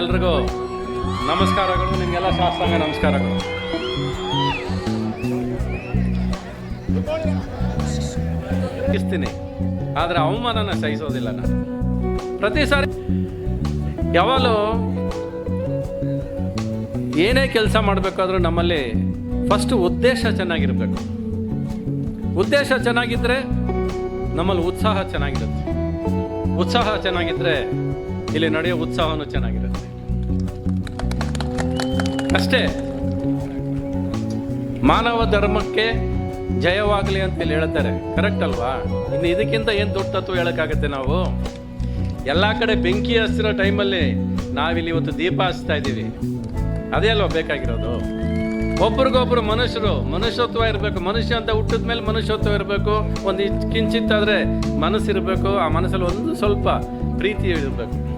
ಎಲ್ರಿಗೂ ನಮಸ್ಕಾರಗಳು, ನಿಮಗೆಲ್ಲ ಶಾಸ್ತ್ರಾಂಗ ನಮಸ್ಕಾರಗಳು. ಇಸ್ತೀನಿ ಆದರೆ ಅವಮಾನನ ಸಹಿಸೋದಿಲ್ಲ ನಾನು. ಪ್ರತಿ ಸಾರಿ ಯಾವಾಗಲೂ ಏನೇ ಕೆಲಸ ಮಾಡಬೇಕಾದ್ರೂ ನಮ್ಮಲ್ಲಿ ಫಸ್ಟ್ ಉದ್ದೇಶ ಚೆನ್ನಾಗಿರಬೇಕು. ಉದ್ದೇಶ ಚೆನ್ನಾಗಿದ್ದರೆ ನಮ್ಮಲ್ಲಿ ಉತ್ಸಾಹ ಚೆನ್ನಾಗಿರುತ್ತೆ. ಉತ್ಸಾಹ ಚೆನ್ನಾಗಿದ್ದರೆ ಇಲ್ಲಿ ನಡೆಯೋ ಉತ್ಸಾಹವೂ ಚೆನ್ನಾಗಿರುತ್ತೆ. ಅಷ್ಟೇ. ಮಾನವ ಧರ್ಮಕ್ಕೆ ಜಯವಾಗಲಿ ಅಂತ ಇಲ್ಲಿ ಹೇಳ್ತಾರೆ. ಕರೆಕ್ಟ್ ಅಲ್ವಾ? ಇನ್ನು ಇದಕ್ಕಿಂತ ಏನು ದೊಡ್ಡ ತತ್ವ ಹೇಳೋಕ್ಕಾಗತ್ತೆ ನಾವು? ಎಲ್ಲ ಕಡೆ ಬೆಂಕಿ ಹಚ್ತಿರೋ ಟೈಮಲ್ಲಿ ನಾವಿಲ್ಲಿ ಇವತ್ತು ದೀಪ ಹಚ್ತಾ ಇದ್ದೀವಿ. ಅದೇ ಅಲ್ವಾ ಬೇಕಾಗಿರೋದು? ಒಬ್ರಿಗೊಬ್ರು ಮನುಷ್ಯರು, ಮನುಷ್ಯತ್ವ ಇರಬೇಕು. ಮನುಷ್ಯ ಅಂತ ಹುಟ್ಟಿದ ಮೇಲೆ ಮನುಷ್ಯತ್ವ ಇರಬೇಕು. ಒಂದು ಕಿಂಚಿತ್ತಾದರೆ ಮನಸ್ಸಿರಬೇಕು ಆ ಮನಸ್ಸಲ್ಲಿ ಒಂದು ಸ್ವಲ್ಪ ಪ್ರೀತಿ ಇರಬೇಕು.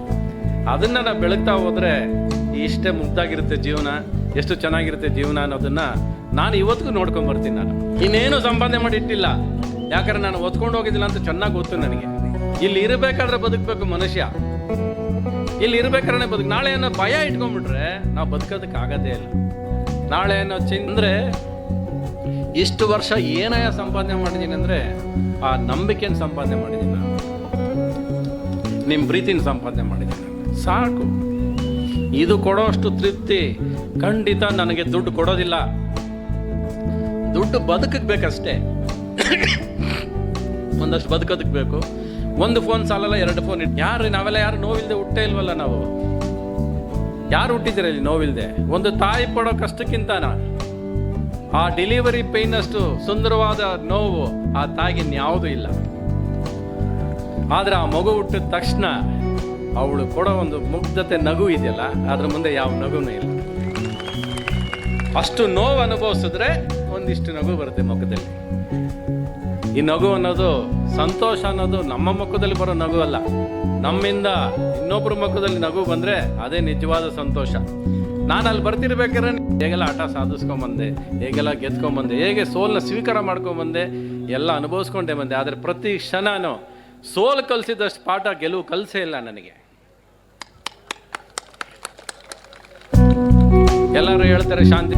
ಅದನ್ನ ನಾವು ಬೆಳಗ್ತಾ ಹೋದ್ರೆ ಇಷ್ಟೇ ಮುಗ್ದಾಗಿರುತ್ತೆ ಜೀವನ, ಎಷ್ಟು ಚೆನ್ನಾಗಿರುತ್ತೆ ಜೀವನ ಅನ್ನೋದನ್ನ ನಾನು ಇವತ್ತಿಗೂ ನೋಡ್ಕೊಂಡ್ ಬರ್ತೀನಿ ನಾನು. ಇನ್ನೇನು ಸಂಪಾದನೆ ಮಾಡಿ ಇಟ್ಟಿಲ್ಲ. ಯಾಕಂದ್ರೆ ನಾನು ಒತ್ಕೊಂಡು ಹೋಗಿದ್ದಿಲ್ಲ ಅಂತ ಚೆನ್ನಾಗಿ ಗೊತ್ತು ನನಗೆ. ಇಲ್ಲಿ ಇರಬೇಕಾದ್ರೆ ಬದುಕಬೇಕು ಮನುಷ್ಯ. ಇಲ್ಲಿ ಇರಬೇಕಾದ್ರೆ ಬದುಕು ನಾಳೆ ಏನೋ ಭಯ ಇಟ್ಕೊಂಡ್ಬಿಟ್ರೆ ನಾವು ಬದುಕೋದಕ್ಕೆ ಆಗೋದೇ ಇಲ್ಲ. ನಾಳೆ ಏನೋ ಚಿಂದ್ರೆ ಇಷ್ಟು ವರ್ಷ ಏನೇ ಸಂಪಾದನೆ ಮಾಡಿದ್ದೀನಿ ಅಂದರೆ ಆ ನಂಬಿಕೆನ ಸಂಪಾದನೆ ಮಾಡಿದ್ದೀನಿ ನಾನು. ನಿಮ್ಮ ಪ್ರೀತಿನ ಸಂಪಾದನೆ ಮಾಡಿದ್ದೀನಿ ಸಾಕು. ಇದು ಕೊಡೋ ಅಷ್ಟು ತೃಪ್ತಿ. ಖಂಡಿತ ನನಗೆ ದುಡ್ಡು ಕೊಡೋದಿಲ್ಲ. ದುಡ್ಡು ಬದುಕಕ್ಕೆ ಬೇಕಷ್ಟೇ. ಒಂದಷ್ಟು ಬದುಕೋದಕ್ಕೆ ಬೇಕು. ಒಂದು ಫೋನ್ ಸಾಲಲ್ಲ, ಎರಡು ಫೋನ್ ಇಟ್ಟು ಯಾರು ನಾವೆಲ್ಲ ಯಾರು ನೋವಿಲ್ದೆ ಹುಟ್ಟೆ ಇಲ್ವಲ್ಲ ನಾವು? ಯಾರು ಹುಟ್ಟಿದ್ದೀರ ಇಲ್ಲಿ ನೋವಿಲ್ದೆ? ಒಂದು ತಾಯಿ ಪಡೋ ಕಷ್ಟಕ್ಕಿಂತನ ಆ ಡೆಲಿವರಿ ಪೈನ್ ಅಷ್ಟು ಸುಂದರವಾದ ನೋವು ಆ ತಾಯಿಗೆ ಇನ್ಯಾವುದೂ ಇಲ್ಲ. ಆದ್ರೆ ಆ ಮಗು ಹುಟ್ಟಿದ ತಕ್ಷಣ ಅವಳು ಕೊಡೋ ಒಂದು ಮುಗ್ಧತೆ ನಗು ಇದೆಯಲ್ಲ, ಅದ್ರ ಮುಂದೆ ಯಾವ ನಗುನೂ ಇಲ್ಲ. ಅಷ್ಟು ನೋವು ಅನುಭವಿಸಿದ್ರೆ ಒಂದಿಷ್ಟು ನಗು ಬರುತ್ತೆ ಮುಖದಲ್ಲಿ. ಈ ನಗು ಅನ್ನೋದು ಸಂತೋಷ ಅನ್ನೋದು ನಮ್ಮ ಮುಖದಲ್ಲಿ ಬರೋ ನಗು ಅಲ್ಲ. ನಮ್ಮಿಂದ ಇನ್ನೊಬ್ಬರ ಮುಖದಲ್ಲಿ ನಗು ಬಂದ್ರೆ ಅದೇ ನಿಜವಾದ ಸಂತೋಷ. ನಾನು ಅಲ್ಲಿ ಬರ್ತಿರ್ಬೇಕಾದ್ರೆ ಹೇಗೆಲ್ಲ ಆಟ ಸಾಧಿಸ್ಕೊಂಬಂದೆ, ಹೇಗೆಲ್ಲ ಗೆದ್ಕೊಂಬಂದೆ, ಹೇಗೆ ಸೋಲನ್ನ ಸ್ವೀಕಾರ ಮಾಡ್ಕೊಂಬಂದೆ, ಎಲ್ಲ ಅನುಭವಿಸ್ಕೊಂಡೆ ಬಂದೆ. ಆದರೆ ಪ್ರತಿ ಕ್ಷಣನೂ ಸೋಲು ಕಲಿಸಿದಷ್ಟು ಪಾಠ ಗೆಲುವು ಕಲಿಸೇ ಇಲ್ಲ ನನಗೆ. ಹೇಳ್ತಾರೆ ಶಾಂತಿ